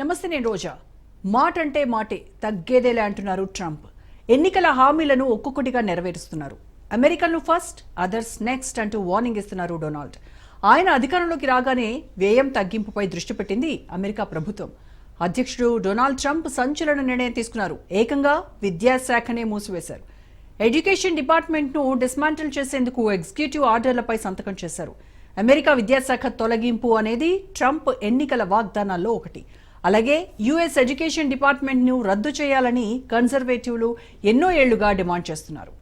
నమస్తే నేను రోజా. మాట అంటే మాటే తగ్గేదేలే అంటున్నారు ట్రంప్. ఎన్నికల హామీలను ఒక్కొక్కటిగా నెరవేరుస్తున్నారు. అమెరికన్లు ఫస్ట్ అదర్స్ నెక్స్ట్ అంటూ వార్నింగ్ ఇస్తున్నారు డొనాల్డ్. ఆయన అధికారంలోకి రాగానే వ్యయం తగ్గింపుపై దృష్టి పెట్టింది అమెరికా ప్రభుత్వం. అధ్యక్షుడు డొనాల్డ్ ట్రంప్ సంచలన నిర్ణయం తీసుకున్నారు. ఏకంగా విద్యాశాఖనే మూసివేశారు. ఎడ్యుకేషన్ డిపార్ట్మెంట్ను డిస్మాంటిల్ చేసేందుకు ఎగ్జిక్యూటివ్ ఆర్డర్లపై సంతకం చేశారు. అమెరికా విద్యాశాఖ తొలగింపు అనేది ట్రంప్ ఎన్నికల వాగ్దానాల్లో ఒకటి. అలాగే యుఎస్ ఎడ్యుకేషన్ డిపార్ట్మెంట్ను రద్దు చేయాలని కన్జర్వేటివ్లు ఎన్నో ఏళ్ళుగా డిమాండ్ చేస్తున్నారు.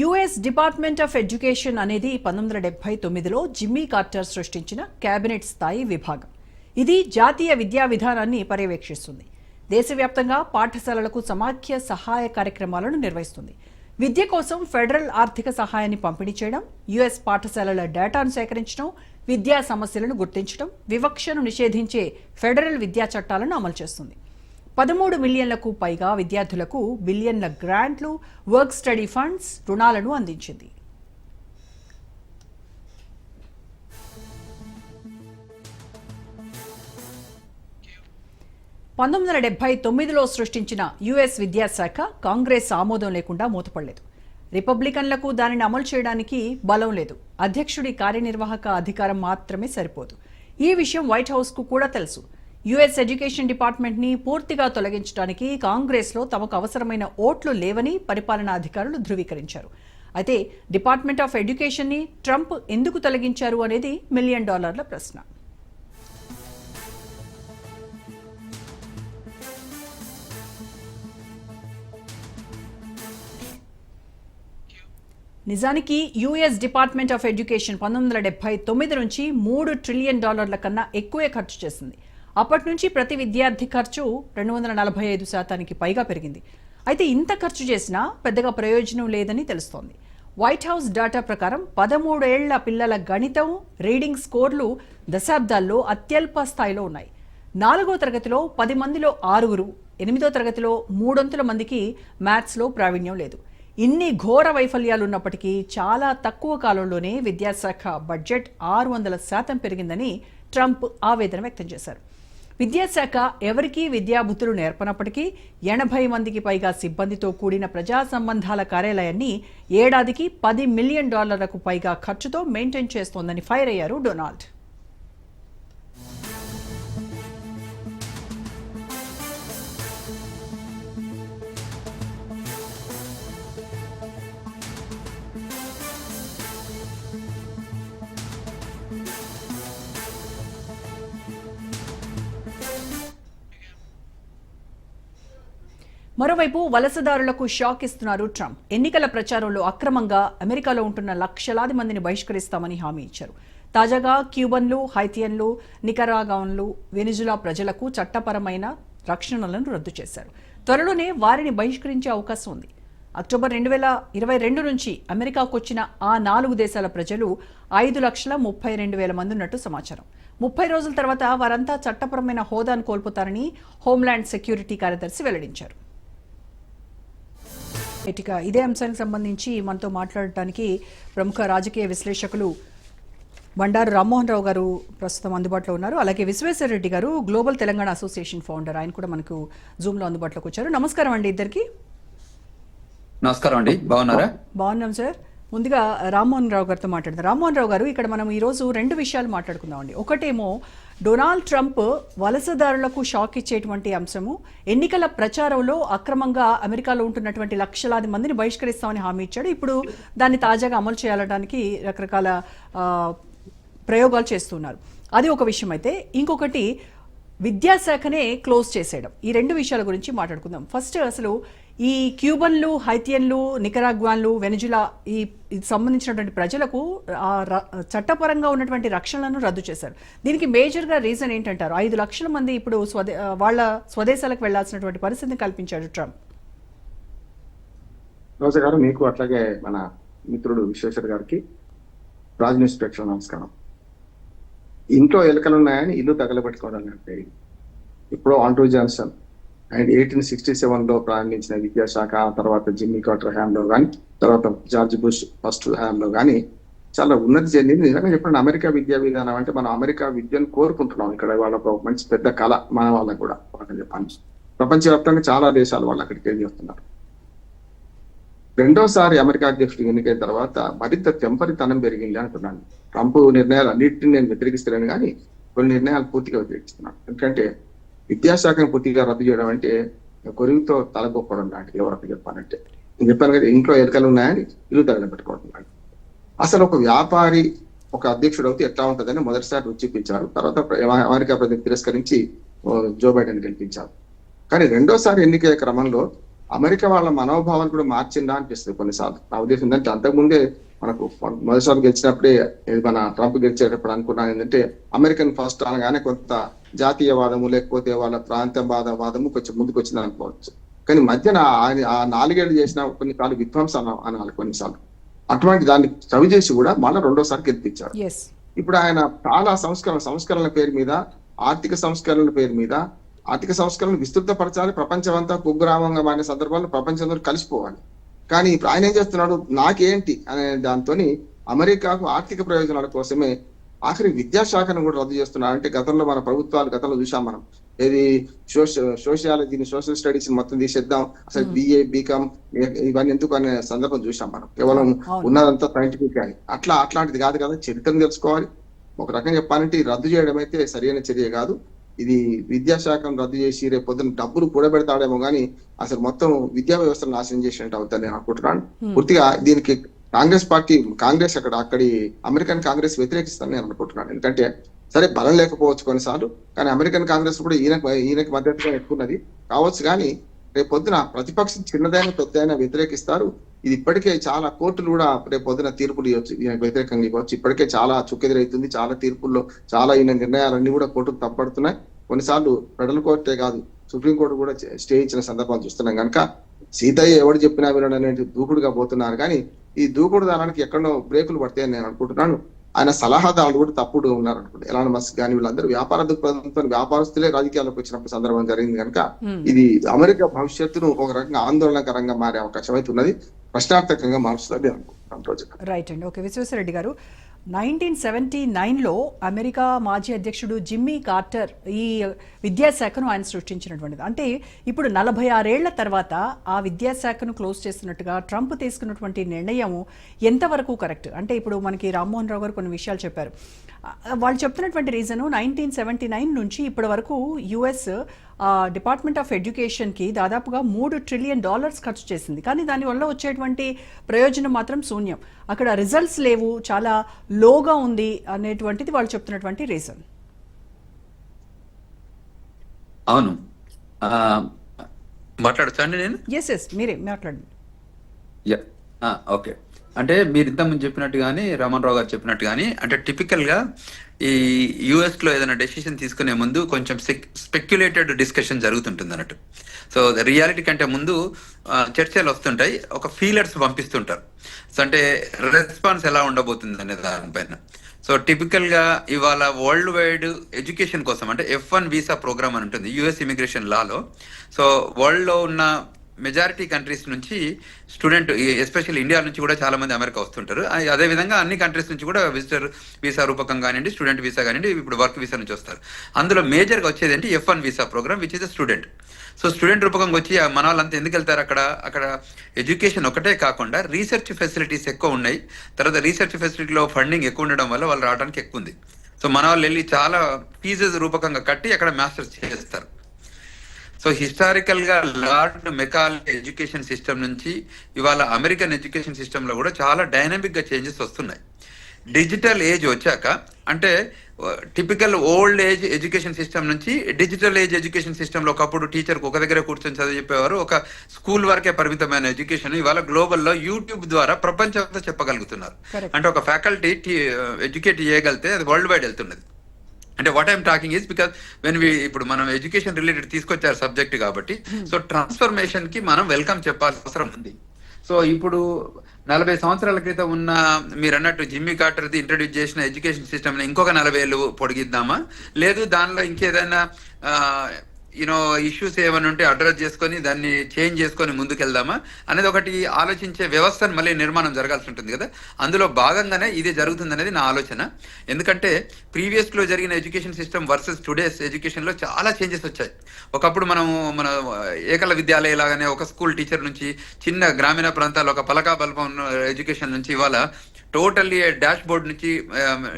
యుఎస్ డిపార్ట్మెంట్ ఆఫ్ ఎడ్యుకేషన్ అనేది పంతొమ్మిది వందల డెబ్బై తొమ్మిదిలో జిమ్మీ కార్టర్ సృష్టించిన కేబినెట్ స్థాయి విభాగం. ఇది జాతీయ విద్యా విధానాన్ని పర్యవేక్షిస్తుంది. దేశవ్యాప్తంగా పాఠశాలలకు సమాఖ్య సహాయ కార్యక్రమాలను నిర్వహిస్తుంది. విద్య కోసం ఫెడరల్ ఆర్థిక సహాయాన్ని పంపిణీ చేయడం యుఎస్ పాఠశాలల డేటాను సేకరించడం విద్యా సమస్యలను గుర్తించడం వివక్షను నిషేధించే ఫెడరల్ విద్యా చట్టాలను అమలు చేస్తుంది. పదమూడు మిలియన్లకు పైగా విద్యార్థులకు బిలియన్ల గ్రాంట్లు వర్క్ స్టడీ ఫండ్స్ రుణాలను అందించింది. పంతొమ్మిది వందల డెబ్బై తొమ్మిదిలో సృష్టించిన యుఎస్ విద్యాశాఖ కాంగ్రెస్ ఆమోదం లేకుండా మూతపడలేదు. రిపబ్లికన్లకు దానిని అమలు చేయడానికి బలం లేదు. అధ్యక్షుడి కార్యనిర్వాహక అధికారం మాత్రమే సరిపోదు. ఈ విషయం వైట్ హౌస్కు కూడా తెలుసు. యుఎస్ ఎడ్యుకేషన్ డిపార్ట్మెంట్ని పూర్తిగా తొలగించడానికి కాంగ్రెస్లో తమకు అవసరమైన ఓట్లు లేవని పరిపాలనా అధికారులు ధృవీకరించారు. అయితే డిపార్ట్మెంట్ ఆఫ్ ఎడ్యుకేషన్ని ట్రంప్ ఎందుకు తొలగించారు అనేది మిలియన్ డాలర్ల ప్రశ్న. నిజానికి యుఎస్ డిపార్ట్మెంట్ ఆఫ్ ఎడ్యుకేషన్ పంతొమ్మిది వందల డెబ్బై తొమ్మిది నుంచి మూడు ట్రిలియన్ డాలర్ల కన్నా ఎక్కువే ఖర్చు చేసింది. అప్పటి నుంచి ప్రతి విద్యార్థి ఖర్చు రెండు వందల నలభై ఐదు శాతానికి పైగా పెరిగింది. అయితే ఇంత ఖర్చు చేసినా పెద్దగా ప్రయోజనం లేదని తెలుస్తోంది. వైట్ హౌస్ డేటా ప్రకారం పదమూడేళ్ళ పిల్లల గణితం రీడింగ్ స్కోర్లు దశాబ్దాల్లో అత్యల్ప స్థాయిలో ఉన్నాయి. నాలుగో తరగతిలో పది మందిలో ఆరుగురు ఎనిమిదో తరగతిలో మూడొంతుల మందికి మ్యాథ్స్లో ప్రావీణ్యం లేదు. ఇన్ని ఘోర వైఫల్యాలు ఉన్నప్పటికీ చాలా తక్కువ కాలంలోనే విద్యాశాఖ బడ్జెట్ ఆరు వందల శాతం పెరిగిందని ట్రంప్ ఆవేదన వ్యక్తం చేశారు. విద్యాశాఖ ఎవరికీ విద్యాబుద్ధులు నేర్పనప్పటికీ ఎనభై మందికి పైగా సిబ్బందితో కూడిన ప్రజా సంబంధాల కార్యాలయాన్ని ఏడాదికి పది మిలియన్ డాలర్లకు పైగా ఖర్చుతో మెయింటైన్ చేస్తోందని ఫైర్ అయ్యారు డొనాల్డ్. మరోవైపు వలసదారులకు షాక్ ఇస్తున్నారు ట్రంప్. ఎన్నికల ప్రచారంలో అక్రమంగా అమెరికాలో ఉంటున్న లక్షలాది మందిని బహిష్కరిస్తామని హామీ ఇచ్చారు. తాజాగా క్యూబన్లు హైతియన్లు నికరాగాన్లు వెనిజులా ప్రజలకు చట్టపరమైన రక్షణలను రద్దు చేశారు. త్వరలోనే వారిని బహిష్కరించే అవకాశం ఉంది. అక్టోబర్ రెండు వేల ఇరవై రెండు నుంచి అమెరికాకు వచ్చిన ఆ నాలుగు దేశాల ప్రజలు ఐదు లక్షల ముప్పై రెండు వేల మంది ఉన్నట్టు సమాచారం. ముప్పై రోజుల తర్వాత వారంతా చట్టపరమైన హోదాను కోల్పోతారని హోంల్యాండ్ సెక్యూరిటీ కార్యదర్శి వెల్లడించారు. ఇదే అంశానికి సంబంధించి మనతో మాట్లాడటానికి ప్రముఖ రాజకీయ విశ్లేషకులు బండారు రామ్మోహన్ రావు గారు ప్రస్తుతం అందుబాటులో ఉన్నారు. అలాగే విశ్వేశ్వర రెడ్డి గారు గ్లోబల్ తెలంగాణ అసోసియేషన్ ఫౌండర్. ఆయన కూడా మనకు జూమ్లో అందుబాటులోకి వచ్చారు. నమస్కారం అండి ఇద్దరికి. నమస్కారం అండి. బాగున్నారా? బాగున్నాం సార్. ముందుగా రామ్మోహన్ రావు గారితో మాట్లాడదాం. రామ్మోహన్ రావు గారు ఇక్కడ మనం ఈరోజు రెండు విషయాలు మాట్లాడుకుందామండి. ఒకటేమో డొనాల్డ్ ట్రంప్ వలసదారులకు షాక్ ఇచ్చేటువంటి అంశము ఎన్నికల ప్రచారంలో అక్రమంగా అమెరికాలో ఉంటున్నటువంటి లక్షలాది మందిని బహిష్కరిస్తామని హామీ ఇచ్చాడు. ఇప్పుడు దాన్ని తాజాగా అమలు చేయాలడానికి రకరకాల ప్రయోగాలు చేస్తున్నారు. అది ఒక విషయం అయితే. ఇంకొకటి విద్యాశాఖనే క్లోజ్ చేసేయడం. ఈ రెండు విషయాల గురించి మాట్లాడుకుందాం. ఫస్ట్ అసలు ఈ క్యూబన్లు హైతియన్లు నికరాగ్వాన్లు వెనుజులా ఈ ఇది సంబంధించినటువంటి ప్రజలకు ఆ ర- చట్టపరంగా ఉన్నటువంటి రక్షణలను రద్దు చేశారు. దీనికి మేజర్గా రీజన్ ఏంటంటారు? ఐదు లక్షల మంది ఇప్పుడు స్వదే వాళ్ళ స్వదేశాలకు వెళ్ళాల్సినటువంటి పరిస్థితిని కల్పించాడు ట్రంప్. రోజా గారు మీకు అట్లాగే మన మిత్రుడు విశ్వేశ్వర్ గారికి రాజ్ న్యూస్ నమస్కారం. ఇంట్లో ఎలుకలు ఉన్నాయని ఇల్లు తగలబెట్టుకోవడం అంటే ఇప్పుడు Andrew Johnson and eighteen sixty సెవెన్లో ప్రారంభించిన విద్యాశాఖ ఆ తర్వాత జిమ్మీ కార్టర్ హ్యాంలో కానీ తర్వాత జార్జ్ బుష్ ఫస్ట్ హ్యాంలో కానీ చాలా ఉన్నతి చెందింది నిజంగా చెప్పండి అమెరికా విద్యా విధానం అంటే మనం అమెరికా విద్యను కోరుకుంటున్నాం. ఇక్కడ వాళ్ళ ఒక మంచి పెద్ద కళ మన వాళ్ళకు కూడా చెప్పండి ప్రపంచవ్యాప్తంగా చాలా దేశాలు వాళ్ళు అక్కడికి వెళ్ళి వస్తున్నారు. రెండోసారి అమెరికా అధ్యక్షుడు ఎన్నికైన తర్వాత మరింత తెంపరితనం పెరిగింది అంటున్నాను. ట్రంప్ నిర్ణయాలు అన్నింటినీ నేను వ్యతిరేకిస్తున్నాను కానీ కొన్ని నిర్ణయాలు పూర్తిగా వ్యతిరేకిస్తున్నాను. ఎందుకంటే విద్యాశాఖను పూర్తిగా రద్దు చేయడం అంటే కొరివితో తలగొప్పడం లాంటిది ఎవరికి చెప్పాలంటే. నేను చెప్పాను కదా ఇంట్లో ఎలుకలు ఉన్నాయని ఇల్లు తగల పెట్టుకుంటున్నాడు అసలు ఒక వ్యాపారి ఒక అధ్యక్షుడు అయితే ఎట్లా ఉంటుందని మొదటిసారి రుచి తర్వాత అమెరికా ప్రజలు తిరస్కరించి జో బైడెన్ గెలిపించారు. కానీ రెండోసారి ఎన్నికల క్రమంలో అమెరికా వాళ్ళ మనోభావాలు కూడా మార్చిందా అనిపిస్తుంది కొన్నిసార్లు. నా ఉద్దేశం ఏంటంటే అంతకుముందే మనకు మొదటిసారి గెలిచినప్పుడే మన ట్రంప్ గెలిచేటప్పుడు అనుకున్నాను ఏంటంటే అమెరికన్ ఫస్ట్ అనగానే కొంత జాతీయవాదము లేకపోతే వాళ్ళ ప్రాంతవాద వాదము కొంచెం ముందుకు వచ్చింది అనుకోవచ్చు. కానీ మధ్యన ఆయన ఆ నాలుగేళ్ళు చేసిన కొన్నిసార్లు విధ్వంసం అనాలి కొన్నిసార్లు. అటువంటి దాన్ని చవి చేసి కూడా మళ్ళీ రెండోసారి గెలిపించారు ఇప్పుడు ఆయన చాలా సంస్కరణ సంస్కరణల పేరు మీద ఆర్థిక సంస్కరణల పేరు మీద ఆర్థిక సంస్కరణలు విస్తృతపరచాలి ప్రపంచం అంతా కుగ్రామంగా మారిన సందర్భాల్లో ప్రపంచంలో కలిసిపోవాలి. కానీ ఇప్పుడు ఆయన ఏం చేస్తున్నాడు? నాకేంటి? అనే దాంతో అమెరికాకు ఆర్థిక ప్రయోజనాల కోసమే ఆఖరి విద్యాశాఖను కూడా రద్దు చేస్తున్నారు అంటే గతంలో మన ప్రభుత్వాలు గతంలో చూసాం మనం ఏది సోషియాలజీని సోషల్ స్టడీస్ మొత్తం తీసేద్దాం. అసలు బిఏ బీకామ్ ఇవన్నీ ఎందుకు అనే సందర్భం చూసాం మనం. కేవలం. ఉన్నదంతా సైంటిఫిక్ అని. అట్లా అట్లాంటిది కాదు కదా. చరిత్రను తెలుసుకోవాలి. ఒక రకంగా చెప్పాలంటే రద్దు చేయడం అయితే సరైన చర్య కాదు. ఇది విద్యాశాఖను రద్దు చేసి రేపు పొద్దున డబ్బులు కూడబెడతాడేమో కానీ అసలు మొత్తం విద్యా వ్యవస్థను నాశనం చేసినట్టు అవుతుంది నేను అనుకుంటున్నాను పూర్తిగా దీనికి కాంగ్రెస్ పార్టీ కాంగ్రెస్ అక్కడ అక్కడి అమెరికన్ కాంగ్రెస్ వ్యతిరేకిస్తాను నేను అనుకుంటున్నాను. ఎందుకంటే సరే బలం లేకపోవచ్చు కొన్నిసార్లు కానీ అమెరికన్ కాంగ్రెస్ కూడా ఈయన ఈయనకి మద్దతుగా ఎక్కున్నది కావచ్చు కానీ రేపు పొద్దున ప్రతిపక్షం చిన్నదైన పెద్దదైనా వ్యతిరేకిస్తారు. ఇది ఇప్పటికే చాలా కోర్టులు కూడా రేపు పొద్దున తీర్పులు ఇవ్వచ్చు ఈయనకు వ్యతిరేకంగా ఇవ్వచ్చు. ఇప్పటికే చాలా చుక్కెదురైతుంది చాలా తీర్పుల్లో చాలా ఈయన నిర్ణయాలన్నీ కూడా కోర్టుకు తప్పడుతున్నాయి. కొన్నిసార్లు ఫెడరల్ కోర్టే కాదు సుప్రీం కోర్టు కూడా స్టే ఇచ్చిన సందర్భాలు చూస్తున్నాం. కనుక సీతయ్య ఎవడు చెప్పినా వినడం అనేది దూకుడుగా పోతున్నారు. కానీ ఈ దూకుడు దానికి ఎక్కడో బ్రేకులు పడతాయని నేను అనుకుంటున్నాను. ఆయన సలహాదారులు కూడా తప్పుడు ఉన్నారు అనుకుంటా. ఎలాన్ మస్క్ కానీ వీళ్ళందరూ వ్యాపార దృక్పథంతో వ్యాపారస్తులే రాజకీయాల్లోకి వచ్చినప్పుడు సందర్భం జరిగింది కనుక ఇది అమెరికా భవిష్యత్తును ఒక రకంగా ఆందోళనకరంగా మారే అవకాశం అయితే ఉన్నది. ప్రశ్నార్థకంగా మారుస్తుంది అనుకుంటున్నాం ప్రజలు రైట్ అండి. ఓకే విశ్వేశ్వరరెడ్డి గారు నైన్టీన్ సెవెంటీ నైన్లో అమెరికా మాజీ అధ్యక్షుడు జిమ్మీ కార్టర్ ఈ విద్యాశాఖను ఆయన సృష్టించినటువంటిది. అంటే ఇప్పుడు నలభై ఆరేళ్ళ తర్వాత ఆ విద్యాశాఖను క్లోజ్ చేస్తున్నట్టుగా ట్రంప్ తీసుకున్నటువంటి నిర్ణయం ఎంతవరకు కరెక్ట్? అంటే ఇప్పుడు మనకి రామ్మోహన్ రావు గారు కొన్ని విషయాలు చెప్పారు. వాళ్ళు చెప్తున్నటువంటి రీజను నైన్టీన్ సెవెంటీ నైన్ నుంచి ఇప్పటి వరకు యుఎస్ డిపార్ట్మెంట్ ఆఫ్ ఎడ్యుకేషన్కి దాదాపుగా మూడు ట్రిలియన్ డాలర్స్ ఖర్చు చేసింది. కానీ దానివల్ల వచ్చేటువంటి ప్రయోజనం మాత్రం శూన్యం. అక్కడ రిజల్ట్స్ లేవు. చాలా లోగా ఉంది అనేటువంటిది వాళ్ళు చెప్తున్నటువంటి రీజన్ అవును. ఆ, మాట్లాడొచ్చా అండి నేను? ఎస్ ఎస్ మీరే మాట్లాడండి. ఓకే. అంటే మీరు చెప్పినట్టు కానీ రమణ్ రావు గారు చెప్పినట్టు కానీ అంటే టిపికల్గా ఈ యుఎస్లో ఏదైనా డెసిషన్ తీసుకునే ముందు కొంచెం స్పెక్యులేటెడ్ డిస్కషన్ జరుగుతుంటుంది అన్నట్టు. సో రియాలిటీ కంటే ముందు చర్చలు వస్తుంటాయి ఒక ఫీలర్స్ పంపిస్తుంటారు. సో అంటే రెస్పాన్స్ ఎలా ఉండబోతుంది అనే దానిపైన. సో టిపికల్గా ఇవాళ వరల్డ్ వైడ్ ఎడ్యుకేషన్ కోసం అంటే ఎఫ్ వన్ వీసా ప్రోగ్రామ్ అని ఉంటుంది యుఎస్ ఇమిగ్రేషన్ లాలో సో వరల్డ్లో ఉన్న మెజారిటీ కంట్రీస్ నుంచి స్టూడెంట్ ఎస్పెషల్ ఇండియా నుంచి కూడా చాలా మంది అమెరికా వస్తుంటారు. అదే విధంగా అన్ని కంట్రీస్ నుంచి కూడా విజిటర్ వీసా రూపకం కానివ్వండి స్టూడెంట్ వీసా కానివ్వండి ఇప్పుడు వర్క్ వీసా నుంచి వస్తారు. అందులో మేజర్గా వచ్చేది ఏంటి? F one visa program which is student so student రూపకంగా వచ్చి మన వాళ్ళంతా ఎందుకు వెళ్తారు అక్కడ? అక్కడ ఎడ్యుకేషన్ ఒకటే కాకుండా రీసెర్చ్ ఫెసిలిటీస్ ఎక్కువ ఉన్నాయి. తర్వాత రీసెర్చ్ ఫెసిలిటీలో ఫండింగ్ ఎక్కువ ఉండడం వల్ల వాళ్ళు రావడానికి ఎక్కువ ఉంది. సో మన వాళ్ళు వెళ్ళి చాలా ఫీజెస్ రూపకంగా కట్టి అక్కడ మాస్టర్స్ చేస్తారు. సో హిస్టారికల్గా లార్డ్ మెకాల్ ఎడ్యుకేషన్ సిస్టమ్ నుంచి ఇవాళ అమెరికన్ ఎడ్యుకేషన్ సిస్టమ్లో కూడా చాలా డైనమిక్గా చేంజెస్ వస్తున్నాయి. డిజిటల్ ఏజ్ వచ్చాక అంటే typical old age education system నుంచి డిజిటల్ ఏజ్ ఎడ్యుకేషన్ సిస్టమ్లో ఒకప్పుడు టీచర్ ఒక దగ్గర కూర్చొని చదివి చెప్పేవారు. ఒక స్కూల్ వరకే పరిమితమైన ఎడ్యుకేషన్ ఇవాళ గ్లోబల్లో యూట్యూబ్ ద్వారా ప్రపంచంతో చెప్పగలుగుతున్నారు. అంటే ఒక ఫ్యాకల్టీ ఎడ్యుకేట్ చేయగలిగితే అది వరల్డ్ వైడ్ వెళ్తున్నది. అంటే what I'm talking is because when we ఇప్పుడు మనం ఎడ్యుకేషన్ రిలేటెడ్ తీసుకొచ్చారు సబ్జెక్ట్ కాబట్టి సో ట్రాన్స్ఫర్మేషన్కి మనం వెల్కమ్ చెప్పాల్సిన అవసరం ఉంది. సో ఇప్పుడు నలభై సంవత్సరాల క్రితం ఉన్న మీరు అన్నట్టు జిమ్మీ కార్టర్ది ఇంట్రడ్యూస్ చేసిన ఎడ్యుకేషన్ సిస్టమ్ ఇంకొక నలభై ఏళ్ళు పొడిగిద్దామా? లేదు దానిలో ఇంకేదైనా యూనో ఇష్యూస్ ఏమైనా ఉంటే అడ్రస్ చేసుకొని దాన్ని చేంజ్ చేసుకొని ముందుకెళ్దామా అనేది ఒకటి ఆలోచించే వ్యవస్థను మళ్ళీ నిర్మాణం జరగాల్సి ఉంటుంది కదా. అందులో భాగంగానే ఇది జరుగుతుంది అనేది నా ఆలోచన. ఎందుకంటే ప్రీవియస్లో జరిగిన ఎడ్యుకేషన్ సిస్టమ్ వర్సెస్ టుడేస్ ఎడ్యుకేషన్లో చాలా చేంజెస్ వచ్చాయి. ఒకప్పుడు మనం మన ఏకల విద్యాలయ లాగానే ఒక స్కూల్ టీచర్ నుంచి చిన్న గ్రామీణ ప్రాంతాల్లో ఒక పలకా బల్పం ఎడ్యుకేషన్ నుంచి ఇవాళ టోటల్లీ డాష్ బోర్డ్ నుంచి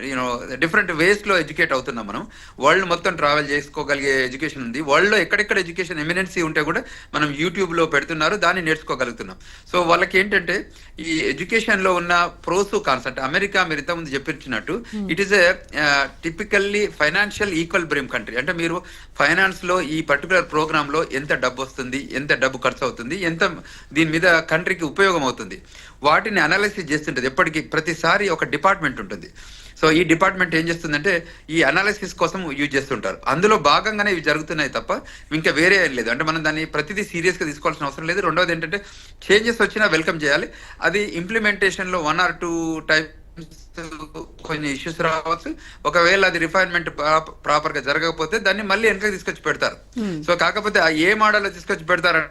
యూనో డిఫరెంట్ వేస్లో ఎడ్యుకేట్ అవుతున్నాం మనం. వరల్డ్ మొత్తం ట్రావెల్ చేసుకోగలిగే ఎడ్యుకేషన్ ఉంది. వరల్డ్లో ఎక్కడెక్కడ ఎడ్యుకేషన్ ఎమినెన్సీ ఉంటే కూడా మనం యూట్యూబ్లో పెడుతున్నారు దాన్ని నేర్చుకోగలుగుతున్నాం. సో వాళ్ళకి ఏంటంటే ఈ ఎడ్యుకేషన్లో ఉన్న ప్రోస్ కాన్సెప్ట్ అమెరికా మీరు ఇంతకుముందు చెప్పించినట్టు it is typically financial equal బ్రేమ్ country అంటే మీరు ఫైనాన్స్లో ఈ పర్టికులర్ ప్రోగ్రామ్లో ఎంత డబ్బు వస్తుంది ఎంత డబ్బు ఖర్చు అవుతుంది ఎంత దీని మీద కంట్రీకి ఉపయోగం అవుతుంది. వాటిని అనాలిసిస్ చేస్తుంటది. ఎప్పటికీ ప్రతిసారి ఒక డిపార్ట్మెంట్ ఉంటుంది. సో ఈ డిపార్ట్మెంట్ ఏం చేస్తుందంటే ఈ అనాలిసిస్ కోసం యూజ్ చేస్తుంటారు. అందులో భాగంగానే ఇవి జరుగుతున్నాయి తప్ప ఇంకా వేరే ఏం లేదు. అంటే మనం దాన్ని ప్రతిదీ సీరియస్గా తీసుకోవాల్సిన అవసరం లేదు. రెండవది ఏంటంటే చేంజెస్ వచ్చినా వెల్కమ్ చేయాలి. అది ఇంప్లిమెంటేషన్లో వన్ ఆర్ టూ టైప్ కొన్ని ఇష్యూస్ రావచ్చు. ఒకవేళ అది రిఫైన్మెంట్ ప్రాపర్గా జరగకపోతే దాన్ని మళ్ళీ వెనక తీసుకొచ్చి పెడతారు. సో కాకపోతే ఆ ఏ మోడల్ తీసుకొచ్చి పెడతారు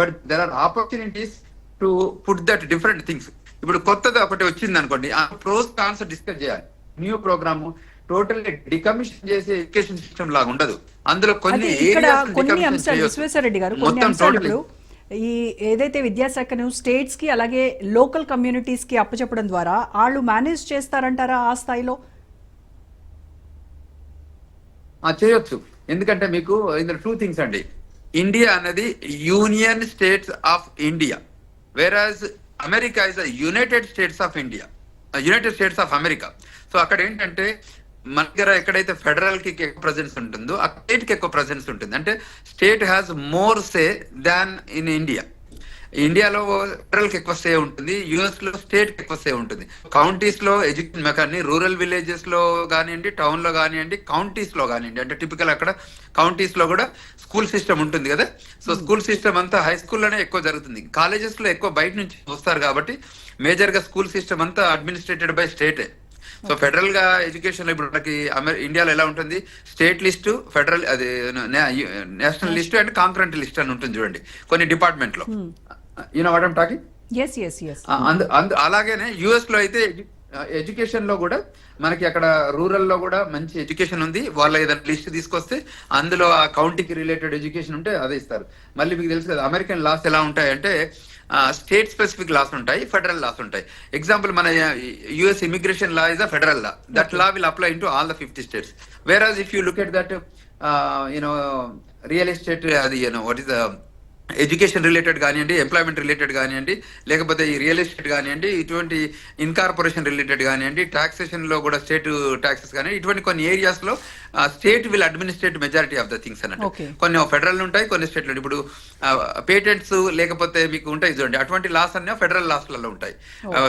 but there are opportunities to put that different things ఇప్పుడు కొత్తది ఒకటి వచ్చింది అనుకోండి ఆ ప్రోస్ కాన్స్ డిస్కస్ చేయాలి. న్యూ ప్రోగ్రామ్ టోటల్ డికమిషన్ చేసే ఎడ్యుకేషన్ సిస్టమ్ లాగా ఉండదు. అందులో కొన్ని కొన్ని అంశాలు. విశ్వేశ్వరరెడ్డి గారు కొన్ని అంశాలు ఈ ఏదైతే విద్యాశాఖను స్టేట్స్కి అలాగే లోకల్ కమ్యూనిటీస్కి అప్పచెప్పడం ద్వారా వాళ్ళు మేనేజ్ చేస్తారంటారా ఆ స్థాయిలో? చేయొచ్చు. ఎందుకంటే మీకు ఇందులో టూ థింగ్స్ అండి. ఇండియా అనేది union states of India whereas America is united states of India united states of America so అక్కడ ఏంటంటే మన దగ్గర ఎక్కడైతే ఫెడరల్కి ఎక్కువ ప్రజెన్స్ ఉంటుందో ఆ స్టేట్కి ఎక్కువ ప్రజెన్స్ ఉంటుంది. అంటే state has more say than in India ఇండియాలో ఫెడరల్కి ఎక్కువ సే ఉంటుంది యుఎస్లో స్టేట్కి ఎక్కువ సే ఉంటుంది. కౌంటీస్లో ఎడ్యుకేషన్ మెకాని రూరల్ విలేజెస్లో కానివ్వండి టౌన్లో కానివ్వండి కౌంటీస్లో కానివ్వండి. అంటే టిపికల్ అక్కడ కౌంటీస్లో కూడా స్కూల్ సిస్టమ్ ఉంటుంది కదా? సో స్కూల్ సిస్టమ్ అంతా హై స్కూల్లోనే ఎక్కువ జరుగుతుంది. కాలేజెస్లో ఎక్కువ బయట నుంచి వస్తారు కాబట్టి మేజర్గా స్కూల్ సిస్టమ్ అంతా అడ్మినిస్ట్రేటెడ్ బై స్టేటే సో ఫెడరల్గా ఎడ్యుకేషన్ ఇప్పుడు మనకి ఇండియాలో ఎలా ఉంటుంది? స్టేట్ లిస్టు ఫెడరల్ అది national list and concurrent list అని ఉంటుంది చూడండి. కొన్ని డిపార్ట్మెంట్లో యూనో వాట్ టాకింగ్ అలాగేనే యుఎస్లో అయితే ఎడ్యుకేషన్లో కూడా మనకి అక్కడ రూరల్లో కూడా మంచి ఎడ్యుకేషన్ ఉంది. వాళ్ళ ఏదైనా లిస్ట్ తీసుకొస్తే అందులో ఆ కౌంటీకి రిలేటెడ్ ఎడ్యుకేషన్ ఉంటే అదే ఇస్తారు. మళ్ళీ మీకు తెలుసు కదా అమెరికన్ లాస్ ఎలా ఉంటాయంటే స్టేట్ స్పెసిఫిక్ లాస్ ఉంటాయి ఫెడరల్ లాస్ ఉంటాయి. ఎగ్జాంపుల్ మన US immigration law is a federal law that law will apply in to all the fifty states where if you look at that you know real estate అది you know what is the education related కానివ్వండి employment related కానివ్వండి లేకపోతే ఈ real estate కానివ్వండి ఇటువంటి incorporation related కానివ్వండి టాక్సేషన్లో కూడా state taxes కానివ్వండి ఇటువంటి కొన్ని ఏరియాస్లో state will administrate majority of the things అన్నట్టు. కొన్ని ఫెడరల్ ఉంటాయి కొన్ని స్టేట్లు ఇప్పుడు పేటెంట్స్ లేకపోతే మీకు ఉంటాయి చూడండి అటువంటి లాస్ అన్నీ ఫెడరల్ లాస్లలో ఉంటాయి.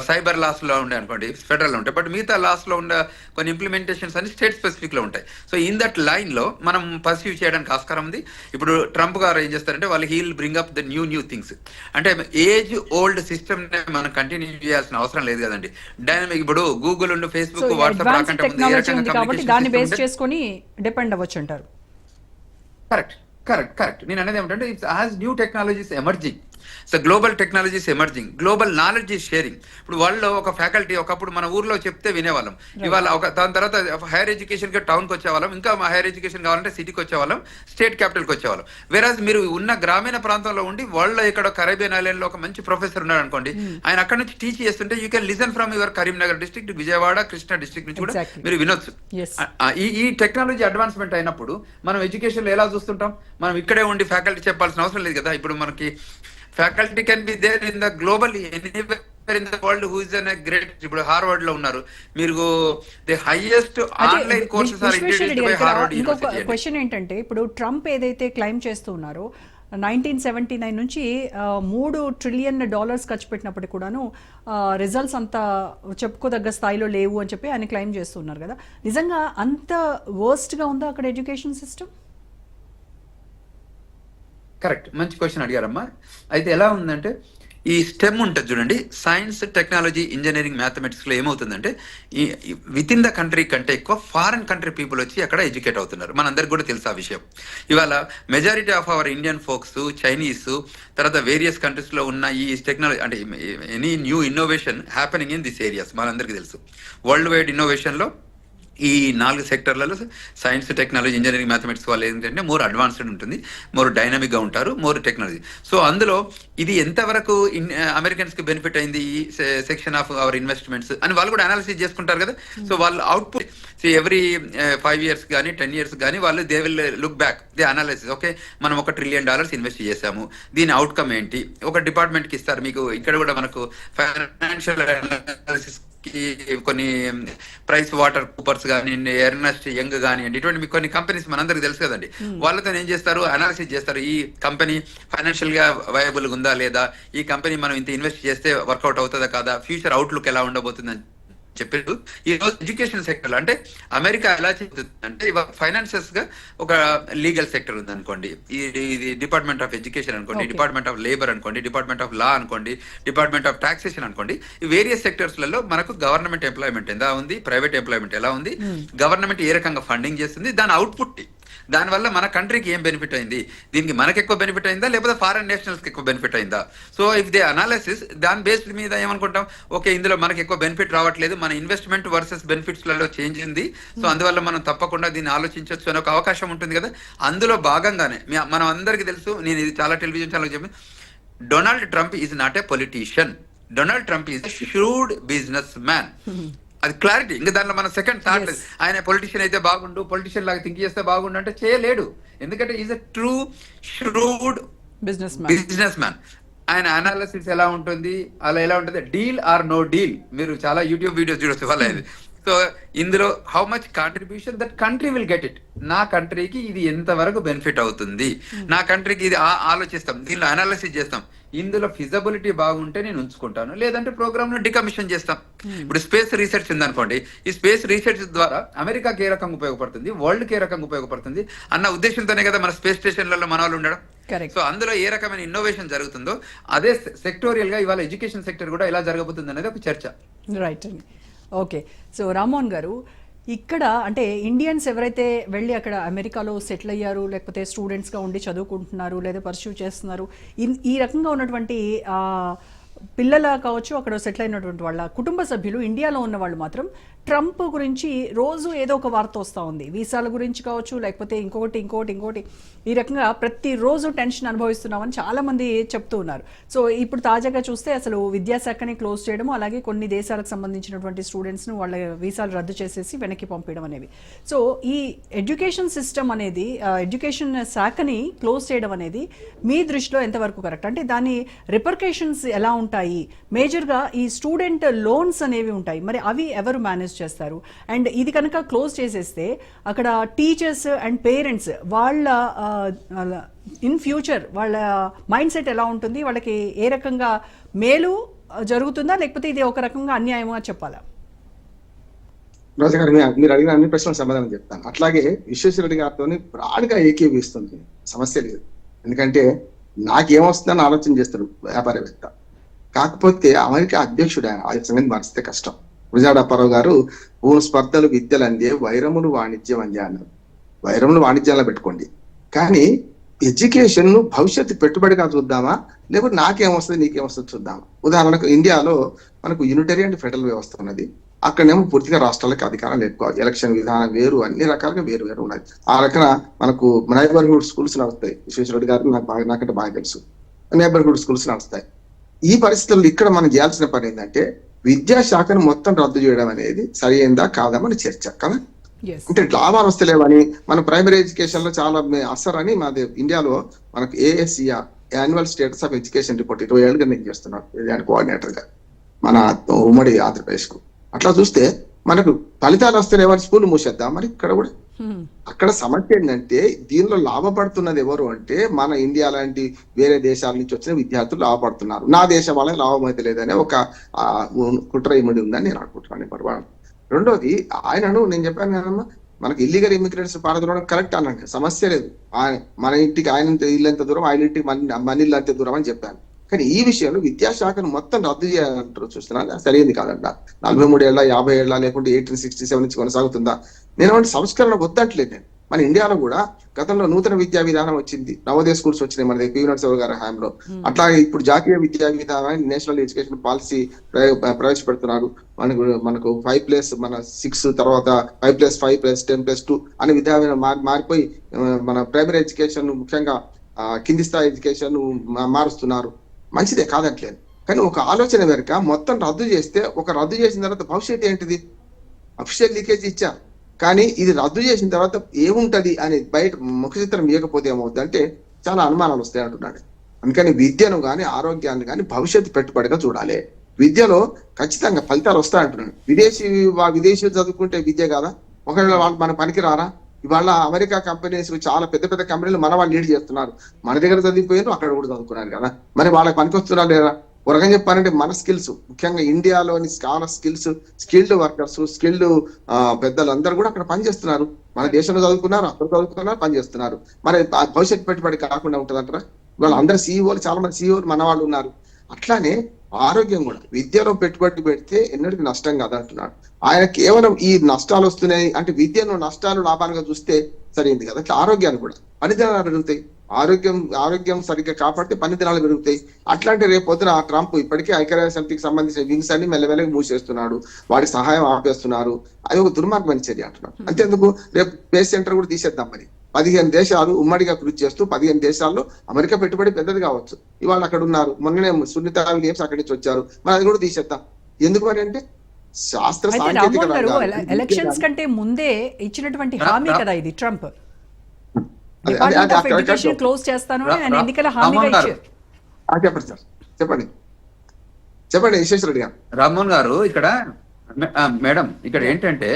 సైబర్ లాస్లో ఉంటాయి అనుకోండి ఫెడరల్ ఉంటాయి. బట్ మిగతా లాస్లో ఉన్న కొన్ని ఇంప్లిమెంటేషన్స్ అన్ని స్టేట్ స్పెసిఫిక్లో ఉంటాయి. సో ఇన్ దట్ లైన్లో మనం పర్సీవ్ చేయడానికి ఆస్కారం ఉంది. ఇప్పుడు ట్రంప్ గారు ఏం చేస్తారంటే వాళ్ళు he'll bring up the new new things అంటే ఏజ్ ఓల్డ్ సిస్టమ్ మనం కంటిన్యూ చేయాల్సిన అవసరం లేదు కదండి. డైనమిక్ ఇప్పుడు గూగుల్ ఉండి ఫేస్బుక్ వాట్సాప్ రాకంటే కాబట్టి దాన్ని బేస్ చేసుకొని డిపెండ్ అవ్వచ్చు అంటారు. కరెక్ట్ కరెక్ట్ కరెక్ట్ నేను అనేది ఏమిటంటే it's as new technologies emerging so global technologies emerging global knowledge is sharing ఇప్పుడు వాళ్ళలో ఒక ఫ్యాకల్టీ ఒకప్పుడు మన ఊర్లో చెప్తే వినేవాళ్ళం. ఇవాళ ఒక దాని తర్వాత హైయర్ ఎడ్యుకేషన్కి టౌన్కి వచ్చేవాళ్ళం ఇంకా హైయర్ ఎడ్యుకేషన్ కావాలంటే సిటీకి వచ్చేవాళ్ళం స్టేట్ క్యాపిటల్కి వచ్చేవాళ్ళం. వేరాజ్ మీరు ఉన్న గ్రామీణ ప్రాంతంలో ఉండి వరల్డ్ ఇక్కడ కరేబియన్ ఐలాండ్లో ఒక మంచి ప్రొఫెసర్ ఉన్నాడు అనుకోండి ఆయన అక్కడ నుంచి టీచ్ చేస్తుంటే you can listen from your Karimnagar district Vijayawada Krishna district నుంచి కూడా. మీరు వినొచ్చు. ఈ ఈ టెక్నాలజీ అడ్వాన్స్మెంట్ అయినప్పుడు మనం ఎడ్యుకేషన్లో ఎలా చూస్తుంటాం? మనం ఇక్కడే ఉండి ఫ్యాకల్టీ చెప్పాల్సిన అవసరం లేదు కదా. ఇప్పుడు మనకి faculty can be there in the global in the world who is an great ఇప్పుడు హార్వర్డ్లో ఉన్నారు. మీరు the highest online courses are introduced by Harvard university question ఏంటంటే ఇప్పుడు ట్రంప్ ఏదైతే క్లైమ్ చేస్తూ ఉన్నారో నైన్టీన్ సెవెంటీ నైన్ నుంచి మూడు ట్రిలియన్ డాలర్స్ ఖర్చు పెట్టినప్పటికీ కూడాను రిజల్ట్స్ అంత చెప్పుకోదగ్గ స్థాయిలో లేవు అని చెప్పి ఆయన క్లైమ్ చేస్తున్నారు కదా. నిజంగా అంత వర్స్ట్గా ఉందా అక్కడ ఎడ్యుకేషన్ సిస్టమ్ కరెక్ట్. మంచి క్వశ్చన్ అడిగారమ్మా. అయితే ఎలా ఉందంటే ఈ స్టెమ్ ఉంటుంది చూడండి సైన్స్ టెక్నాలజీ ఇంజనీరింగ్ మ్యాథమెటిక్స్లో ఏమవుతుందంటే ఈ విత్ ఇన్ ద కంట్రీ కంటే ఎక్కువ ఫారెన్ కంట్రీ పీపుల్ వచ్చి అక్కడ ఎడ్యుకేట్ అవుతున్నారు. మనందరికి కూడా తెలుసు ఆ విషయం. ఇవాళ majority of our Indian folks Chinese తర్వాత వేరియస్ కంట్రీస్లో ఉన్న ఈ టెక్నాలజీ అంటే any new innovation happening in this areas మనందరికీ తెలుసు. వరల్డ్ వైడ్ ఇన్నోవేషన్లో ఈ నాలుగు సెక్టర్లలో సైన్స్ టెక్నాలజీ ఇంజనీరింగ్ మ్యాథమెటిక్స్ వాళ్ళు ఏంటంటే మోర్ అడ్వాన్స్డ్ ఉంటుంది మోర్ డైనమిక్గా ఉంటారు మోర్ టెక్నాలజీ. సో అందులో ఇది ఎంతవరకు అమెరికన్స్కి బెనిఫిట్ అయింది ఈ సెక్షన్ ఆఫ్ అవర్ ఇన్వెస్ట్మెంట్స్ అని వాళ్ళు కూడా అనాలిసిస్ చేసుకుంటారు కదా. సో వాళ్ళు అవుట్పుట్ ఎవ్రీ ఫైవ్ ఇయర్స్ కానీ టెన్ ఇయర్స్ కానీ వాళ్ళు they will look back they analysis okay మనం ఒక ట్రిలియన్ డాలర్స్ ఇన్వెస్ట్ చేసాము దీని అవుట్కమ్ ఏంటి ఒక డిపార్ట్మెంట్కి ఇస్తారు మీకు ఇక్కడ కూడా మనకు ఫైనాన్షియల్ అనాలిసిస్ కి కొన్ని ప్రైస్ వాటర్ కూపర్స్ కానీ ఎర్నస్ట్ యంగ్ కానివ్వండి ఇటువంటి కొన్ని కంపెనీస్ మనందరికి తెలుసు కదండి. వాళ్ళతో ఏం చేస్తారు? అనాలిసిస్ చేస్తారు. ఈ కంపెనీ ఫైనాన్షియల్గా వయబుల్ ఉందా లేదా? ఈ కంపెనీ మనం ఇంత ఇన్వెస్ట్ చేస్తే వర్కౌట్ అవుతుందా కాదా? ఫ్యూచర్ అవుట్లుక్ ఎలా ఉండబోతుందని చెప్పారు. ఈ రోజు ఎడ్యుకేషన్ సెక్టర్ అంటే అమెరికా ఎలా చెప్తుంది అంటే ఇవాళ ఫైనాన్సెస్గా ఒక లీగల్ సెక్టర్ ఉంది అనుకోండి ఇది డిపార్ట్మెంట్ ఆఫ్ ఎడ్యుకేషన్ అనుకోండి. డిపార్ట్మెంట్ ఆఫ్ లేబర్ అనుకోండి డిపార్ట్మెంట్ ఆఫ్ లా అనుకోండి డిపార్ట్మెంట్ ఆఫ్ టాక్సేషన్ అనుకోండి. ఈ వేరియస్ సెక్టర్స్లలో మనకు గవర్నమెంట్ ఎంప్లాయ్మెంట్ ఎలా ఉంది ప్రైవేట్ ఎంప్లాయ్మెంట్ ఎలా ఉంది గవర్నమెంట్ ఏ రకంగా ఫండింగ్ చేస్తుంది దాని అవుట్పుట్ దానివల్ల మన కంట్రీకి ఏం బెనిఫిట్ అయింది? దీనికి మనకి ఎక్కువ బెనిఫిట్ అయిందా? లేకపోతే ఫారెన్ నేషనల్స్కి ఎక్కువ బెనిఫిట్ అయిందా? సో ఇఫ్ దే అనాలిసిస్ దాని బేస్డ్ మీద ఏమనుకుంటాం? ఓకే ఇందులో మనకి ఎక్కువ బెనిఫిట్ రావట్లేదు. మన ఇన్వెస్ట్మెంట్ వర్సెస్ బెనిఫిట్స్లలో చేంజ్ ఉంది సో అందువల్ల మనం తప్పకుండా దీన్ని ఆలోచించవచ్చు అనే ఒక అవకాశం ఉంటుంది కదా? అందులో భాగంగానే మనం అందరికీ తెలుసు నేను ఇది చాలా టెలివిజన్ ఛానల్ చెప్పి Donald Trump is not a politician Donald Trump is shrewd business man అది క్లారిటీ ఇంకా దాంట్లో మన సెకండ్ థాట్ Yes. ఆయన పొలిటీషియన్ అయితే బాగుండు పొలిటీషియన్ లాగా థింక్ చేస్తే బాగుండు అంటే చేయలేడు. ఎందుకంటే is a true shrewd business man business man ఆయన అనాలిసిస్ ఎలా ఉంటుంది అలా ఎలా ఉంటుంది? డీల్ ఆర్ నో డీల్ మీరు చాలా యూట్యూబ్ వీడియోస్ చూడొచ్చు. వాళ్ళ సో ఇందులో how much contribution that country will get it నా కంట్రీకి ఇది ఎంత వరకు బెనిఫిట్ అవుతుంది నా కంట్రీకి ఇది ఆలోచిస్తాం దీనిలో అనాలిసిస్ చేస్తాం. ఇందులో ఫిజబిలిటీ బాగుంటే నేను ఉంచుకుంటాను లేదంటే ప్రోగ్రామ్ను డికమిషన్ చేస్తాం ఇప్పుడు స్పేస్ రీసెర్చ్ ఉందనుకోండి ఈ స్పేస్ రీసెర్చ్ ద్వారా అమెరికాకి ఏ రకంగా ఉపయోగపడుతుంది? వరల్డ్కి రకంగా ఉపయోగపడుతుంది? అన్న ఉద్దేశంతోనే కదా మన స్పేస్ స్టేషన్లలో మన వాళ్ళు ఉండడం. కరెక్ట్ సో అందులో ఏ రకమైన ఇన్నోవేషన్ జరుగుతుందో అదే సెక్టోరియల్గా ఇవాళ ఎడ్యుకేషన్ సెక్టర్ కూడా ఎలా జరగబోతుంది అనేది ఒక చర్చ. రైట్ అండి ఓకే. సో రామ్మోహన్ గారు ఇక్కడ అంటే ఇండియన్స్ ఎవరైతే వెళ్ళి అక్కడ అమెరికాలో సెటిల్ అయ్యారు లేకపోతే స్టూడెంట్స్గా ఉండి చదువుకుంటున్నారు లేదా పర్సూ చేస్తున్నారు ఈ రకంగా ఉన్నటువంటి పిల్లల కావచ్చు అక్కడ సెటిల్ అయినటువంటి వాళ్ళ కుటుంబ సభ్యులు ఇండియాలో ఉన్న వాళ్ళు మాత్రం ట్రంప్ గురించి రోజు ఏదో ఒక వార్త వస్తూ ఉంది. వీసాల గురించి కావచ్చు లేకపోతే ఇంకొకటి ఇంకొకటి ఇంకొకటి. ఈ రకంగా ప్రతిరోజు టెన్షన్ అనుభవిస్తున్నామని చాలామంది చెప్తూ ఉన్నారు. సో ఇప్పుడు తాజాగా చూస్తే అసలు విద్యాశాఖని క్లోజ్ చేయడం అలాగే కొన్ని దేశాలకు సంబంధించినటువంటి స్టూడెంట్స్ను వాళ్ళ వీసాలు రద్దు చేసేసి వెనక్కి పంపించడం అనేవి. సో ఈ ఎడ్యుకేషన్ సిస్టమ్ అనేది ఎడ్యుకేషన్ శాఖని క్లోజ్ చేయడం అనేది మీ దృష్టిలో ఎంతవరకు కరెక్ట్? అంటే దాని రిపర్కేషన్స్ ఎలా ఉంటాయి? మేజర్గా ఈ స్టూడెంట్ లోన్స్ అనేవి ఉంటాయి. మరి అవి ఎవరు మేనేజ్ చేస్తారు. అండ్ ఇది కనుక క్లోజ్ చేసేస్తే అక్కడ టీచర్స్ అండ్ పేరెంట్స్ వాళ్ళ ఇన్ ఫ్యూచర్ వాళ్ళ మైండ్ సెట్ ఎలా ఉంటుంది? వాళ్ళకి ఏ రకంగా మేలు జరుగుతుందా? లేకపోతే ఇది ఒక రకంగా అన్యాయమా చెప్పాలా? రోజా మీరు అడిగిన అన్ని ప్రశ్నలకు సమాధానం చెప్తాను. అట్లాగే విశ్వేశ్వరరెడ్డి గారితో బ్రాడ్గా ఏకీవిస్తుంది సమస్య లేదు. ఎందుకంటే నాకేమొస్తుందని ఆలోచన చేస్తాడు వ్యాపారవేత్త. కాకపోతే అమెరికా అధ్యక్షుడు ఆయన సంగతి మారిస్తే కష్టం. గురజాడ అప్పారావు గారు భూమి స్పర్ధలు విద్యలు అందే వైరములు వాణిజ్యం అందే అన్నారు. వైరములు వాణిజ్యంలో పెట్టుకోండి. కానీ ఎడ్యుకేషన్ను భవిష్యత్తు పెట్టుబడిగా చూద్దామా? లేకపోతే నాకేమొస్తుంది నీకేమొస్తుంది చూద్దామా? ఉదాహరణకు ఇండియాలో మనకు యూనిటరీ అండ్ ఫెడరల్ వ్యవస్థ ఉన్నది. అక్కడనేమో పూర్తిగా రాష్ట్రాలకు అధికారం ఎక్కువ ఎలక్షన్ విధానం వేరు అన్ని రకాలుగా వేరు వేరు ఉన్నాయి ఆ రకన మనకు నైబర్హుడ్ స్కూల్స్ నడుస్తాయి. విశ్వేశ్వరరెడ్డి గారు నాకు బాగా నాకంటే బాగా తెలుసు. నైబర్హుడ్ స్కూల్స్ నడుస్తాయి. ఈ పరిస్థితుల్లో ఇక్కడ మనం చేయాల్సిన పని ఏంటంటే విద్యాశాఖను మొత్తం రద్దు చేయడం అనేది సరైందా కాదా మన చర్చ కదా? అంటే లాభాలు వస్తలేవని మన ప్రైమరీ ఎడ్యుకేషన్లో చాలా అసర్ అని మాది ఇండియాలో మనకు ASER annual status of education report ఇరవై ఏళ్ళుగా నేను చేస్తున్నాను కోఆర్డినేటర్గా. మన ఉమ్మడి ఆంధ్రప్రదేశ్కు అట్లా చూస్తే మనకు ఫలితాలు వస్తలేవని స్కూల్ మూసేద్దాం? మరి ఇక్కడ కూడా. అక్కడ సమస్య ఏంటంటే దీనిలో లాభపడుతున్నది ఎవరు అంటే మన ఇండియా లాంటి వేరే దేశాల నుంచి వచ్చిన విద్యార్థులు లాభపడుతున్నారు. నా దేశం వాళ్ళకి లాభం అయితే లేదనే ఒక కుట్ర ఇమిడి ఉందని నేను అనుకుంటున్నాను వన్ రెండోది ఆయనను నేను చెప్పాను కదమ్మా మనకి ఇల్లీగల్ ఇమిగ్రెంట్స్ పారదూరడం కరెక్ట్ అన్నాను సమస్య లేదు. మన ఇంటికి ఆయన ఇల్లు ఎంత దూరం ఆయన ఇంటికి మన మన ఇల్లు అంతే దూరం అని చెప్పాను. కానీ ఈ విషయంలో విద్యాశాఖను మొత్తం రద్దు చేయాలంటారు చూస్తున్నా? సరైనది కాదంట. నలభై మూడు ఏళ్ళ యాభై ఏళ్ళ లేకుంటే ఎయిటీన్ సిక్స్టీ సెవెన్ నుంచి కొనసాగుతుందా? నేను అంటే సంస్కరణ వద్దట్లేదు నేను. మన ఇండియాలో కూడా గతంలో నూతన విద్యా విధానం వచ్చింది. నవోదయ స్కూల్స్ వచ్చినాయి మన పి నరసింహ గారి హయాంలో. అట్లాగే ఇప్పుడు జాతీయ విద్యా విధానాన్ని నేషనల్ ఎడ్యుకేషన్ పాలసీ ప్రవేశపెడుతున్నారు. మనకు మనకు ఫైవ్ ప్లస్ మన సిక్స్ తర్వాత five plus five plus ten plus two అనే విద్యా విధానం మారి- మారిపోయి మన ప్రైమరీ ఎడ్యుకేషన్ ముఖ్యంగా కింది స్థాయి ఎడ్యుకేషన్ మారుస్తున్నారు. మంచిదే కాదట్లేదు కానీ ఒక ఆలోచన వెనుక మొత్తం రద్దు చేస్తే ఒక రద్దు చేసిన తర్వాత భవిష్యత్తు ఏంటిది? అఫిషియల్ లీకేజ్ ఇచ్చారు కానీ ఇది రద్దు చేసిన తర్వాత ఏముంటది అని బయట ముఖ చిత్రం ఇవ్వకపోతే ఏమవుతుంది అంటే చాలా అనుమానాలు వస్తాయి అంటున్నాడు. అందుకని విద్యను కానీ ఆరోగ్యాన్ని కానీ భవిష్యత్తు పెట్టుబడిగా చూడాలి. విద్యలో ఖచ్చితంగా ఫలితాలు వస్తాయంటున్నాడు. విదేశీ వా- చదువుకుంటే విద్య కాదా? ఒకవేళ వాళ్ళు మన పనికి రారా ఇవాళ అమెరికా కంపెనీస్ చాలా పెద్ద పెద్ద కంపెనీలు మన వాళ్ళు లీడ్ చేస్తున్నారు. మన దగ్గర చదివిపోయారు అక్కడ కూడా చదువుకున్నారు కదా. మరి వాళ్ళకి పనికి లేదా? ఒక రకంగా చెప్పాలంటే మన స్కిల్స్ ముఖ్యంగా ఇండియాలోని చాలా స్కిల్స్ స్కిల్డ్ వర్కర్స్ స్కిల్డ్ పెద్దలు అందరూ కూడా అక్కడ పనిచేస్తున్నారు. మన దేశంలో చదువుకున్నారు అక్కడ చదువుకున్నారు పనిచేస్తున్నారు. మరి భవిష్యత్ పెట్టుబడి కాకుండా ఉంటుందంటారా? వాళ్ళు అందరు సీఈఓలు చాలా మంది సీఈఓలు మన వాళ్ళు ఉన్నారు. అట్లానే ఆరోగ్యం కూడా. విద్యలో పెట్టుబడి పెడితే ఎన్నటికి నష్టం కాదంటున్నాడు. ఆయన కేవలం ఈ నష్టాలు వస్తున్నాయి అంటే విద్యను నష్టాలు లాభాలుగా చూస్తే సరైంది కదా. అట్లా ఆరోగ్యాన్ని కూడా. పనిదినాలు పెరుగుతాయి. ఆరోగ్యం ఆరోగ్యం సరిగ్గా కాపాడితే పనిదినాలు పెరుగుతాయి. అట్లాంటి రేపు పొద్దున ఆ ట్రంప్ ఇప్పటికే ఐక్యరాజ్య సమితికి సంబంధించిన వింగ్స్ అన్ని మెల్లమెల్లగా మూసేస్తున్నాడు. వాడి సహాయం ఆపేస్తున్నారు. అది ఒక దుర్మార్గమైన చర్య అంటున్నాడు. అంతేందుకు? రేపు బేస్ సెంటర్ కూడా తీసేద్దాం మరి. పదిహేను దేశాలు ఉమ్మడిగా కృషి చేస్తూ పదిహేను దేశాల్లో అమెరికా పెట్టుబడి పెద్దది కావచ్చు. ఇవాళ అక్కడ ఉన్నారు మొన్ననే సున్నిత గేమ్స్ అక్కడి నుంచి వచ్చారు. మరి అది కూడా తీసేద్దాం. ఎందుకు మరి అంటే శాస్త్ర సాంకేతిక ఎలక్షన్స్ కంటే ముందే ఇచ్చినటువంటి హామీ కదా ఇది ట్రంప్. క్లోజ్ చేస్తాను అని ఎన్నికల హామీగా. ఇచ్చారు. చెప్పండి సార్. చెప్పండి. చెప్పండి విశ్వేశ్వర రెడ్డి గారు. రామ్మోహన్ గారు ఇక్కడ మేడం ఇక్కడ ఏంటంటే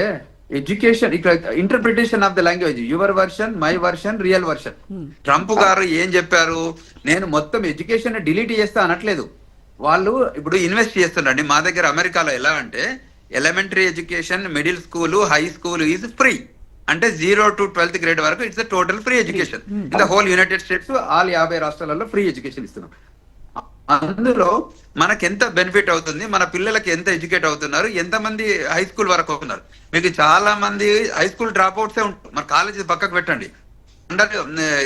ఎడ్యుకేషన్ ఇక్కడ interpretation of the language your version my version real version Trump గారు ఏం చెప్పారు? నేను మొత్తం ఎడ్యుకేషన్ డిలీట్ చేస్తా అనట్లేదు. వాళ్ళు ఇప్పుడు ఇన్వెస్ట్ చేస్తున్నారండి. మా దగ్గర అమెరికాలో ఎలా అంటే elementary education middle school high school is free అంటే జీరో టు ట్వెల్త్ గ్రేడ్ వరకు it's total free education in the whole United States all యాభై రాష్ట్రాలలో ఫ్రీ ఎడ్యుకేషన్ ఇస్తున్నాం. అందులో మనకి ఎంత బెనిఫిట్ అవుతుంది? మన పిల్లలకి ఎంత ఎడ్యుకేట్ అవుతున్నారు? ఎంత మంది హై స్కూల్ వరకు అవుతున్నారు మీకు చాలా మంది హై స్కూల్ డ్రాప్ అవుట్సే ఉంటారు మన కాలేజీ పక్కకు పెట్టండి. అండర్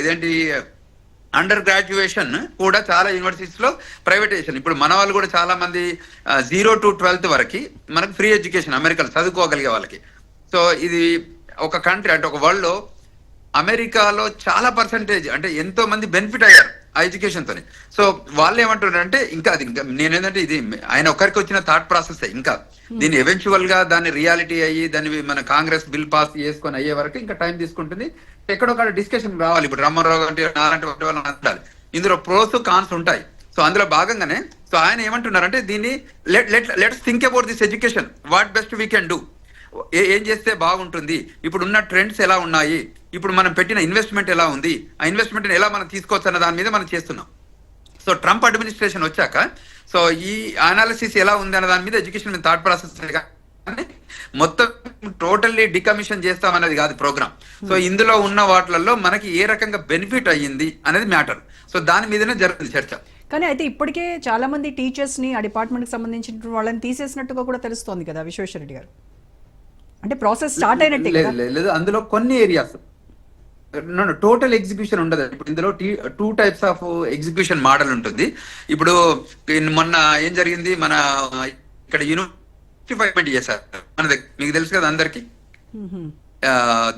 ఇదేంటి అండర్ గ్రాడ్యుయేషన్ కూడా చాలా యూనివర్సిటీస్లో ప్రైవేటైజేషన్ ఇప్పుడు మన వాళ్ళు కూడా చాలా మంది జీరో టు ట్వెల్త్ వరకు మనకు ఫ్రీ ఎడ్యుకేషన్ అమెరికాలో చదువుకోగలిగే వాళ్ళకి. సో ఇది ఒక కంట్రీ అంటే ఒక వరల్డ్లో అమెరికాలో చాలా పర్సంటేజ్ అంటే ఎంతో మంది బెనిఫిట్ అయ్యారు. ఆ ఎడ్యుకేషన్ తోని. సో వాళ్ళు ఏమంటున్నారు అంటే ఇంకా అది ఇంకా నేనేంటంటే ఇది ఆయన ఒక్కరికి వచ్చిన థాట్ ప్రాసెస్ ఇంకా దీన్ని ఎవెన్చువల్గా దాన్ని రియాలిటీ అయ్యి దాన్ని మన కాంగ్రెస్ బిల్ పాస్ చేసుకొని అయ్యే వరకు ఇంకా టైం తీసుకుంటుంది. ఎక్కడో ఒక డిస్కషన్ రావాలి. ఇప్పుడు రామారావు గారు అంటే వాటి వాళ్ళు అంటారు. ఇందులో ప్రోస్ కాన్స్ ఉంటాయి. సో అందులో భాగంగానే సో ఆయన ఏమంటున్నారంటే దీన్ని let let let's think about this education what best we can do ఏ- చేస్తే బాగుంటుంది? ఇప్పుడు ఉన్న ట్రెండ్స్ ఎలా ఉన్నాయి? ఇప్పుడు మనం పెట్టిన ఇన్వెస్ట్మెంట్ ఎలా ఉంది? ఆ ఇన్వెస్ట్మెంట్ ఎలా మనం తీసుకోవచ్చు అన్న దాని మీద మనం చేస్తున్నాం. సో ట్రంప్ అడ్మినిస్ట్రేషన్ వచ్చాక సో ఈ అనాలిసిస్ ఎలా ఉంది అన్న దాని మీద ఎడ్యుకేషన్ మీద థాట్ ప్రాసెస్ మొత్తం టోటల్లీ డికమిషన్ చేస్తామనేది కాదు ప్రోగ్రామ్ సో ఇందులో ఉన్న వాటిలలో మనకి ఏ రకంగా బెనిఫిట్ అయ్యింది అనేది మ్యాటర్. సో దాని మీదనే జరుగుతుంది చర్చ. కానీ అయితే ఇప్పటికే చాలా మంది టీచర్స్ని ఆ డిపార్ట్మెంట్కి సంబంధించిన వాళ్ళని తీసేసినట్టుగా కూడా తెలుస్తోంది కదా విశ్వేశ్వరరెడ్డి గారు. అంటే ప్రాసెస్ స్టార్ట్ అయినట్టే లేదు అందులో కొన్ని ఏరియాస్ టోటల్ ఎగ్జిక్యూషన్ ఉండదు. ఇప్పుడు ఇందులో two types of execution model ఉంటుంది. ఇప్పుడు మొన్న ఏం జరిగింది? మన ఇక్కడ యూనివర్సిటీ చేశారు. మన మీకు తెలుసు కదా అందరికి.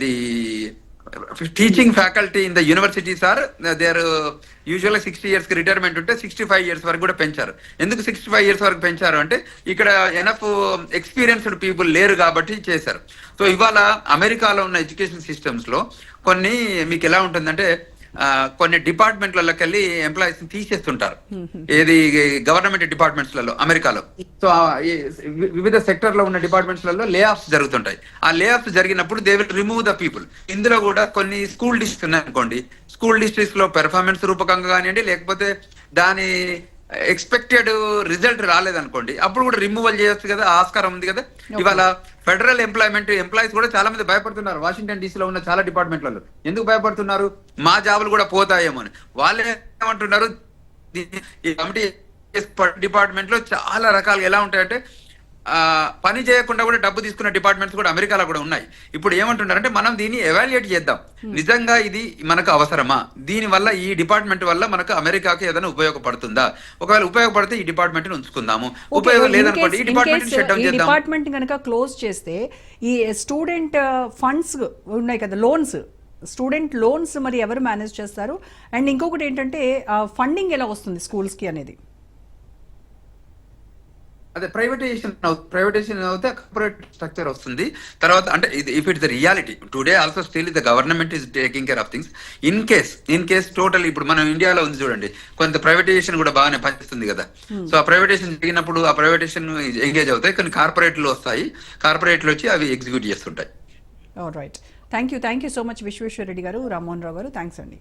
The teaching faculty in the universities are they are usual sixty ఇయర్స్కి రిటైర్మెంట్ ఉంటే సిక్స్టీ ఫైవ్ ఇయర్స్ వరకు కూడా పెంచారు. ఎందుకు సిక్స్టీ ఫైవ్ ఇయర్స్ వరకు పెంచారు అంటే ఇక్కడ ఎనఫ్ ఎక్స్పీరియన్స్డ్ పీపుల్ లేరు కాబట్టి చేశారు. సో ఇవాళ అమెరికాలో ఉన్న ఎడ్యుకేషన్ సిస్టమ్స్లో కొన్ని మీకు ఎలా ఉంటుందంటే కొన్ని డిపార్ట్మెంట్లలోకి వెళ్ళి ఎంప్లాయీస్ తీసేస్తుంటారు. ఏది గవర్నమెంట్ డిపార్ట్మెంట్స్లలో అమెరికాలో. సో వివిధ సెక్టర్లో ఉన్న డిపార్ట్మెంట్స్లలో లే ఆఫ్స్ జరుగుతుంటాయి. ఆ లే ఆఫ్స్ జరిగినప్పుడు they will remove the people ఇందులో కూడా కొన్ని స్కూల్ డిస్ట్రిక్ట్స్ ఉన్నాయి అనుకోండి స్కూల్ డిస్ట్రిక్ట్స్లో పెర్ఫార్మెన్స్ రూపకంగా కానివ్వండి లేకపోతే దాని ఎక్స్పెక్టెడ్ రిజల్ట్ రాలేదనుకోండి అప్పుడు కూడా రిమూవల్ చేయొచ్చు కదా ఆస్కారం ఉంది కదా. ఇవాళ ఫెడరల్ ఎంప్లాయ్మెంట్ ఎంప్లాయీస్ కూడా చాలా మంది భయపడుతున్నారు. వాషింగ్టన్ డీసీలో ఉన్న చాలా డిపార్ట్మెంట్లలో. ఎందుకు భయపడుతున్నారు? మా జాబులు కూడా పోతాయేమో అని. వాళ్ళు ఏమంటున్నారు? ఈ కమిటీ డిపార్ట్మెంట్లో చాలా రకాలు ఎలా ఉంటాయంటే పని చేయకుండా కూడా డబ్బు తీసుకున్న డిపార్ట్మెంట్స్ కూడా అమెరికాలో కూడా ఉన్నాయి. ఇప్పుడు ఏమంటున్నారంటే మనం దీన్ని ఎవాల్యుయేట్ చేద్దాం. నిజంగా ఇది మనకు అవసరమా? దీని వల్ల ఈ డిపార్ట్మెంట్ వల్ల మనకు అమెరికాకి ఏదైనా ఉపయోగపడుతుందా? ఒకవేళ ఉపయోగపడితే ఈ డిపార్ట్మెంట్ ఉంచుకుందాము. ఉపయోగం లేదనుకోండి ఈ డిపార్ట్మెంట్ షట్ డౌన్ ఈ చేద్దాం డిపార్ట్మెంట్ కనుక క్లోజ్ చేస్తే ఈ స్టూడెంట్ ఫండ్స్ ఉన్నాయి కదా లోన్స్ స్టూడెంట్ లోన్స్ మరి ఎవరు మేనేజ్ చేస్తారు? అండ్ ఇంకొకటి ఏంటంటే ఫండింగ్ ఎలా వస్తుంది స్కూల్స్కి అనేది? అదే ప్రైవేటైజేషన్ ప్రైవేటైజేషన్ అవుతే కార్పొరేట్ స్ట్రక్చర్ వస్తుంది. తర్వాత అంటే ఇది if it's the reality today also still the government is taking care of things in case in case total ఇప్పుడు మనం ఇండియాలో ఉంది చూడండి కొంత ప్రైవేటైజేషన్ కూడా బాగానే పనిచేస్తుంది కదా. సో ఆ ప్రైవేటైజేషన్ జరిగినప్పుడు ఆ ప్రైవేటైజేషన్ ఎంగేజ్ అవుతాయి కొన్ని కార్పొరేట్లు వస్తాయి. కార్పొరేట్లు వచ్చి అవి ఎగ్జిక్యూట్ చేస్తుంటాయి. Right thank you thank you so much Vishweshwara Reddy garu Rammohan Rao గారు. థ్యాంక్స్ అండి.